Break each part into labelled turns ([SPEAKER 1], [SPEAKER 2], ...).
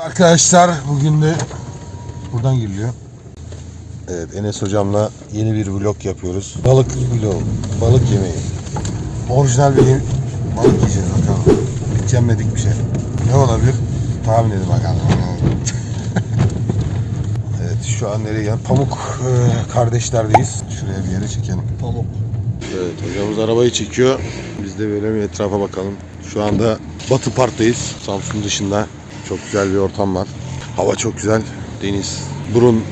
[SPEAKER 1] Arkadaşlar bugün de buradan giriliyor. Evet Enes hocamla yeni bir vlog yapıyoruz. Balık vlog, balık yemeği. Orijinal bir yem- balık yiyeceğiz bakalım. Hiç yenmedik bir şey. Ne olabilir? Tahmin edin bakalım. evet şu an nereye gel? Pamuk e, kardeşlerdeyiz. Şuraya bir yere çekelim.
[SPEAKER 2] Pamuk.
[SPEAKER 1] Evet hocamız arabayı çekiyor. Biz de böyle bir etrafa bakalım. Şu anda Batı Park'tayız. Samsun dışında. Çok güzel bir ortam var. Hava çok güzel. Deniz, burun.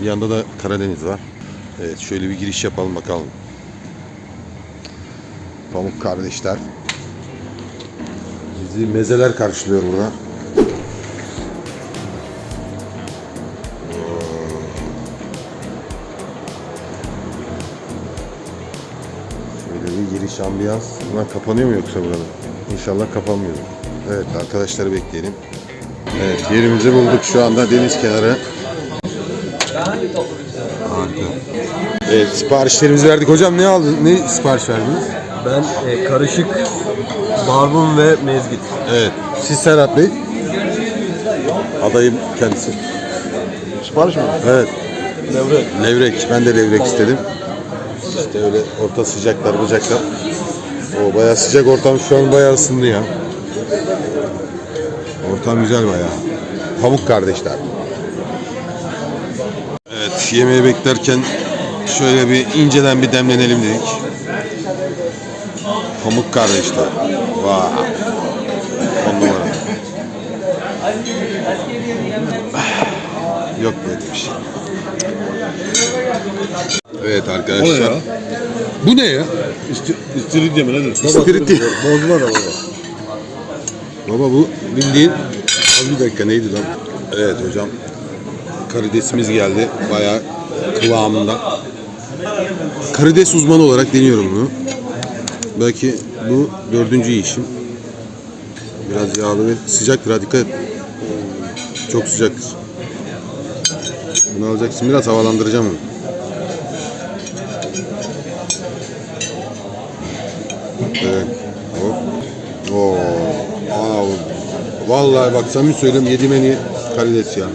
[SPEAKER 1] Bir yanda da Karadeniz var. Evet şöyle bir giriş yapalım bakalım. Pamuk kardeşler. Bizi mezeler karşılıyor burada. Şöyle bir giriş ambiyans. Bunlar kapanıyor mu yoksa burada? İnşallah kapanmıyor. Evet arkadaşları bekleyelim. Evet yerimizi bulduk şu anda deniz kenarı. Harika. Evet siparişlerimizi verdik. Hocam ne aldın? Ne sipariş verdiniz?
[SPEAKER 2] Ben e, karışık barbun ve mezgit.
[SPEAKER 1] Evet. Siz Serhat Bey? Adayım kendisi.
[SPEAKER 2] Sipariş mi?
[SPEAKER 1] Evet.
[SPEAKER 2] Levrek.
[SPEAKER 1] Levrek. Ben de levrek istedim. İşte öyle orta sıcaklar bacaklar. O bayağı sıcak ortam şu an bayağı ısındı ya. Ortam güzel bayağı. Pamuk kardeşler. Evet yemeği beklerken şöyle bir inceden bir demlenelim dedik. Pamuk kardeşler. Vay. On numara. Yok böyle bir şey. Evet arkadaşlar. Bu ne ya?
[SPEAKER 2] İstiridye mi nedir?
[SPEAKER 1] İstiridye.
[SPEAKER 2] Bozma da baba.
[SPEAKER 1] Baba bu bildiğin az bir dakika neydi lan? Evet hocam. Karidesimiz geldi. Bayağı kıvamında. Karides uzmanı olarak deniyorum bunu. Belki bu dördüncü yiyişim. Biraz yağlı ve sıcaktır. Ha dikkat et. Çok sıcaktır. Bunu alacaksın. Biraz havalandıracağım onu. Evet. Hop. Oo. Vallahi bak samimi söyleyeyim yediğim en iyi karides ya.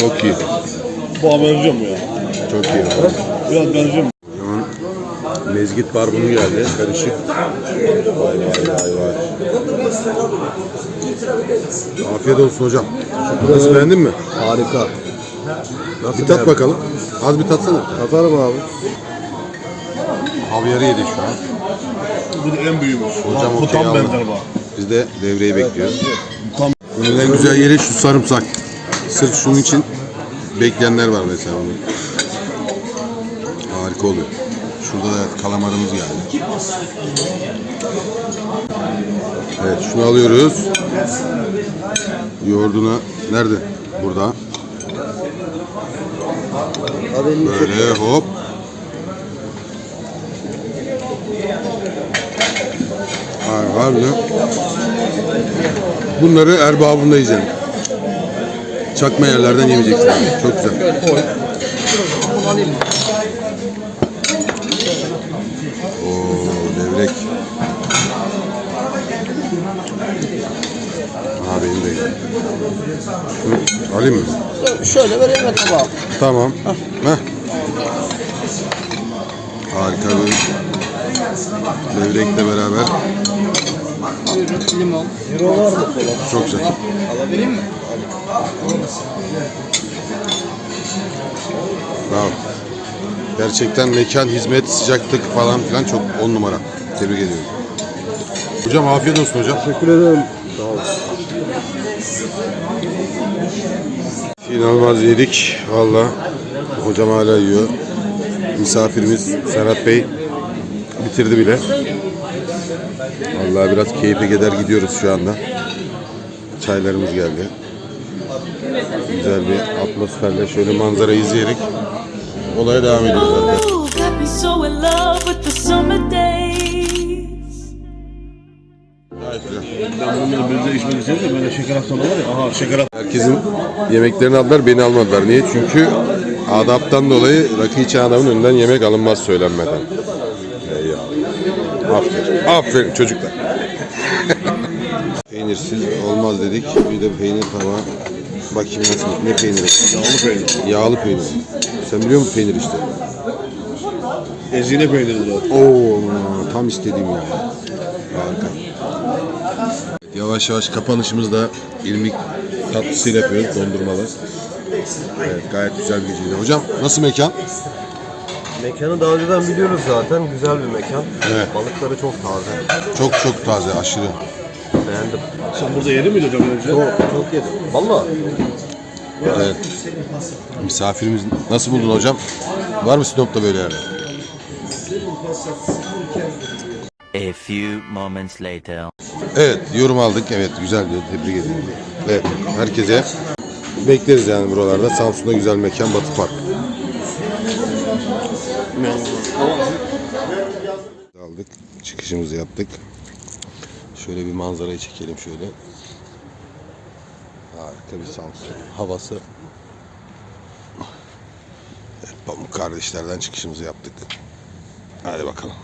[SPEAKER 1] Çok iyi.
[SPEAKER 3] Bana benziyor mu ya?
[SPEAKER 1] Çok iyi.
[SPEAKER 3] Biraz benziyor mu?
[SPEAKER 1] Mezgit barbunu geldi. Karışık. Vay vay vay vay. Afiyet olsun hocam. Nasıl beğendin mi?
[SPEAKER 2] Harika. Nasıl
[SPEAKER 1] Bir tat bakalım. Az bir tatsana.
[SPEAKER 2] Atarım abi.
[SPEAKER 1] Havyarı yedi şu an.
[SPEAKER 3] Bu da en büyüğümüz.
[SPEAKER 1] Hocam
[SPEAKER 3] bu
[SPEAKER 1] okey
[SPEAKER 3] tam
[SPEAKER 1] aldı.
[SPEAKER 3] benzer bak.
[SPEAKER 1] Biz de devreyi bekliyoruz.
[SPEAKER 3] Tam
[SPEAKER 1] Bunun en güzel yeri şu sarımsak. Sırf şunun için bekleyenler var mesela bunu. Harika oluyor. Şurada da kalamarımız geldi. Evet şunu alıyoruz. Yoğurduna nerede? Burada. Böyle hop. Harika harbiden. Bunları erbabında yiyeceğim. Çakma yerlerden yemeyeceksin. Çok güzel. Oo, levrek. Aha benim de. Şunu alayım mı?
[SPEAKER 2] Şöyle vereyim ben tabağa.
[SPEAKER 1] Tamam. Heh. Harika bir levrekle beraber.
[SPEAKER 4] Limon.
[SPEAKER 1] Çok güzel.
[SPEAKER 4] Alabilir mi?
[SPEAKER 1] Bravo. Gerçekten mekan, hizmet, sıcaklık falan filan çok on numara. Tebrik ediyorum. Hocam afiyet olsun hocam.
[SPEAKER 2] Teşekkür ederim. Sağ ol.
[SPEAKER 1] İnanılmaz yedik. Valla hocam hala yiyor. Misafirimiz Serhat Bey bitirdi bile. Vallahi biraz keyfe keder gidiyoruz şu anda. Çaylarımız geldi. Güzel bir atmosferle şöyle manzarayı izleyerek olaya devam ediyoruz arkadaşlar.
[SPEAKER 3] Bunları bizde içmek istedim de böyle şeker hastalığı var ya. Aha şeker hastalığı.
[SPEAKER 1] Herkesin yemeklerini aldılar, beni almadılar. Niye? Çünkü adaptan dolayı rakı içen adamın önünden yemek alınmaz söylenmeden. Eyvallah. Aferin. Aferin çocuklar. Peynir Peynirsiz olmaz dedik. Bir de peynir tabağı. Bakayım nasıl, ne peyniri?
[SPEAKER 3] Yağlı peynir.
[SPEAKER 1] Yağlı peynir. Sen biliyor musun peynir işte?
[SPEAKER 3] Ezine peyniridir o.
[SPEAKER 1] Oo, tam istediğim ya. Harika. Yavaş yavaş kapanışımızı da ilmik tatlısıyla yapıyoruz dondurmalı. Evet gayet güzel bir geceydi. Hocam nasıl mekan?
[SPEAKER 2] Mekanı daha önceden biliyoruz zaten. Güzel bir mekan.
[SPEAKER 1] Evet.
[SPEAKER 2] Balıkları çok taze.
[SPEAKER 1] Çok çok taze aşırı.
[SPEAKER 2] Beğendim.
[SPEAKER 3] Sen burada yedin miydi hocam önce?
[SPEAKER 2] Çok, çok yedim. Valla.
[SPEAKER 1] Evet. Misafirimiz nasıl buldun hocam? Var mı Sinop'ta böyle yerler?
[SPEAKER 4] A few moments later.
[SPEAKER 1] Evet yorum aldık. Evet güzel diyor. Tebrik ederim. Evet herkese bekleriz yani buralarda. Samsun'da güzel mekan Batı Park. Aldık. Çıkışımızı yaptık. Şöyle bir manzarayı çekelim şöyle. Harika bir Samsun havası. Evet, Pamuk kardeşlerden çıkışımızı yaptık. Hadi bakalım.